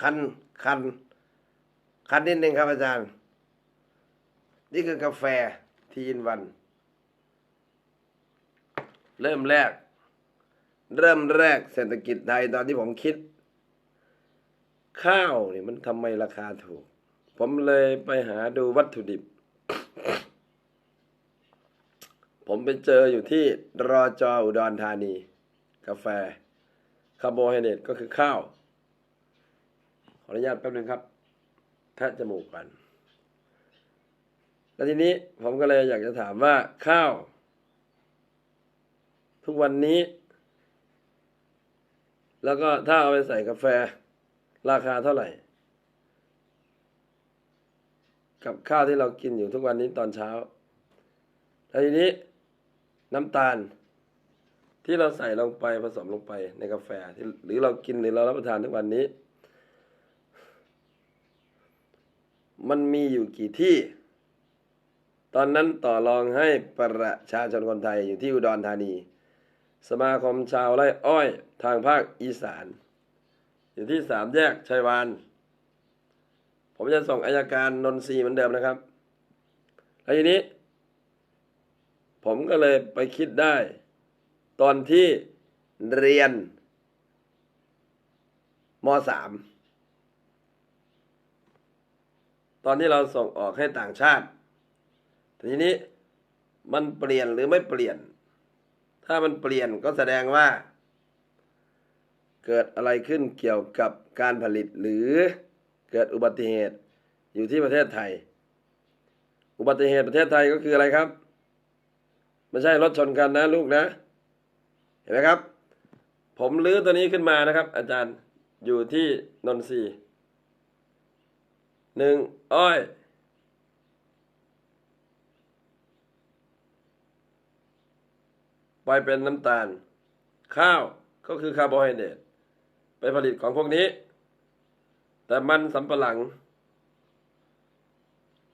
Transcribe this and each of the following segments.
คันคันคันนิดหนึ่งครับอาจารย์ นี่คือกาแฟทีนวัน เริ่มแรก เริ่มแรกเศรษฐกิจไทยตอนที่ผมคิด ข้าวนี่มันทำไมราคาถูก ผมเลยไปหาดูวัตถุดิบ ผมไปเจออยู่ที่รอจออุดรธานี กาแฟคาร์โบไฮเดรตก็คือข้าว ออนุญาตแป๊บนึงครับแทะจมูกกัน แล้วทีนี้ผมก็เลยอยากจะถามว่าข้าว ทุกวันนี้ แล้วก็ถ้าเอาไปใส่กาแฟ ราคาเท่าไหร่ กับข้าวที่เรากินอยู่ทุกวันนี้ตอนเช้า แล้วทีนี้น้ำตาลที่เราใส่ลงไปผสมลงไปในกาแฟที่หรือเรากินหรือเรารับประทานทุกวันนี้ มันมีอยู่กี่ที่ ตอนนั้นต่อรองให้ประชาชนคนไทยอยู่ที่อุดรธานี สมาคมชาวไร่อ้อยทางภาคอีสาน อยู่ที่สามแยกชัยวาน ผมจะส่งอายการนนทรีเหมือนเดิมนะครับ แล้วทีนี้ ผมก็เลยไปคิดได้ ตอนที่เรียนมสาม ตอนที่เราส่งออกให้ต่างชาติ ทีนี้มันเปลี่ยนหรือไม่เปลี่ยน ถ้ามันเปลี่ยนก็แสดงว่า เกิดอะไรขึ้นเกี่ยวกับการผลิตหรือเกิดอุบัติเหตุอยู่ที่ประเทศไทย อุบัติเหตุประเทศไทยก็คืออะไรครับไม่ใช่รถชนกันนะลูกนะ เห็นไหมครับ ผมลื้อตัวนี้ขึ้นมานะครับ อาจารย์อยู่ที่นนทรีย์ หนึ่งอ้อยไปเป็นน้ำตาล ข้าวก็คือคาร์โบไฮเดรตไปผลิตของพวกนี้ แต่มันสำปะหลัง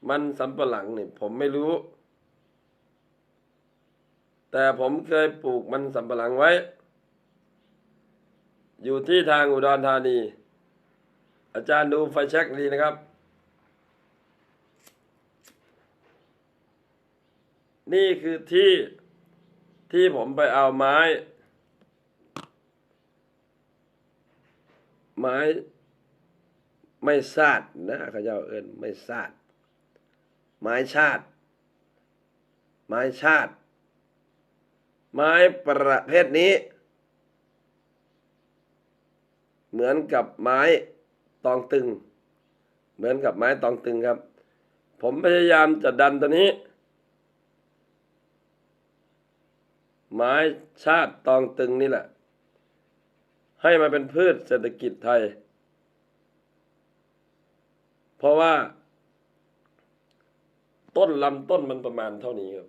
มันสำปะหลังนี่ผมไม่รู้ แต่ผมเคยปลูกมันสำปะหลังไว้ อยู่ที่ทางอุดรธานี อาจารย์ดูไฟแช็กดีนะครับ นี่คือที่ที่ผมไปเอาไม้ ไม้ไม่ซาดนะเขาเจ้าเอินไม่ซาดไม้ชาติ ไม้ชาติ ไม้ประเภทนี้ เหมือนกับไม้ตองตึง เหมือนกับไม้ตองตึงครับ ผมพยายามจะดันตัวนี้ ไม้ชาติตองตึงนี่แหละ ให้มาเป็นพืชเศรษฐกิจไทย เพราะว่า ต้นลำต้นมันประมาณเท่านี้ครับ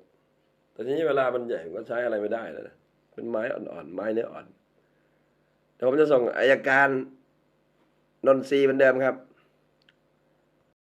แต่ทีนี้เวลามันใหญ่ก็ใช้อะไรไม่ได้แล้วนะเป็นไม้อ่อนๆไม้เนื้ออ่อนเดี๋ยวผมจะส่งอายการนนทรีเหมือนเดิมครับ